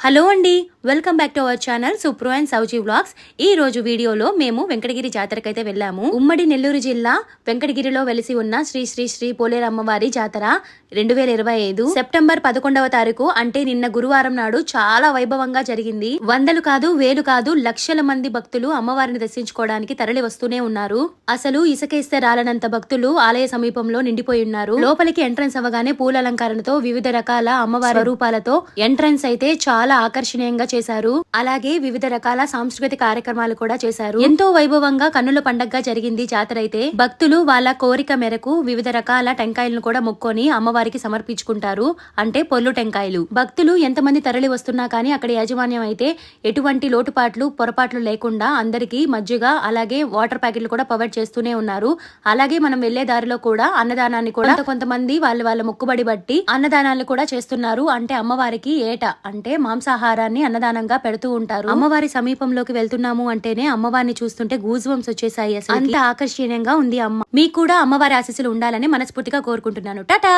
Hello అండి. Welcome back to our channel Supro and Souji vlogs ఈ రోజు వీడియోలో మేము వెంకటగిరి జాతరకైతే వెళ్ళాము. ఉమ్మడి నెల్లూరు జిల్లా వెంకటగిరిలో వెలిసి ఉన్న శ్రీ శ్రీ శ్రీ పోలేరమ్మవారి జాతర రెండు వేల ఇరవై ఐదు సెప్టెంబర్ పదకొండవ తారీఖు. అంటే నిన్న గురువారం నాడు చాలా వైభవంగా జరిగింది. వందలు కాదు వేలు కాదు లక్షల మంది భక్తులు అమ్మవారిని దర్శించుకోవడానికి తరలి వస్తూనే ఉన్నారు. అసలు ఇసుకేస్తే రాలనంత భక్తులు ఆలయ సమీపంలో నిండిపోయి ఉన్నారు. లోపలికి ఎంట్రన్స్ అవ్వగానే పూల అలంకరణతో వివిధ రకాల అమ్మవారి రూపాలతో ఎంట్రన్స్ అయితే చాలా ఆకర్షణీయంగా చేశారు. అలాగే వివిధ రకాల సాంస్కృతిక కార్యక్రమాలు కూడా చేశారు. ఎంతో వైభవంగా కన్నుల పండగగా జరిగింది జాతర అయితే. భక్తులు వాళ్ళ కోరిక మేరకు వివిధ రకాల టెంకాయలను కూడా మొక్కొని అమ్మవారికి సమర్పించుకుంటారు. అంటే పొల్లు టెంకాయలు. భక్తులు ఎంతమంది తరలి వస్తున్నా కానీ అక్కడ యాజమాన్యం అయితే ఎటువంటి లోటుపాట్లు పొరపాట్లు లేకుండా అందరికీ మజ్జిగ అలాగే వాటర్ ప్యాకెట్లు కూడా ప్రొవైడ్ చేస్తూనే ఉన్నారు. అలాగే మనం వెళ్ళే దారిలో కూడా అన్నదానాన్ని కూడా కొంతమంది వాళ్ళ వాళ్ళ మొక్కుబడి బట్టి అన్నదానాలు కూడా చేస్తున్నారు. అంటే అమ్మవారికి ఏట అంటే మాంసాహారాన్ని అన్నదానంగా పెడుతూ ఉంటారు. అమ్మవారి సమీపంలోకి వెళ్తున్నాము అంటేనే అమ్మవారిని చూస్తుంటే గూజ్ బంప్స్ వచ్చేసాయి అసలు అంత ఆకర్షణీయంగా ఉంది అమ్మ. మీకు కూడా అమ్మవారి ఆశీస్సులు ఉండాలని మనస్ఫూర్తిగా కోరుకుంటున్నాను. టాటా!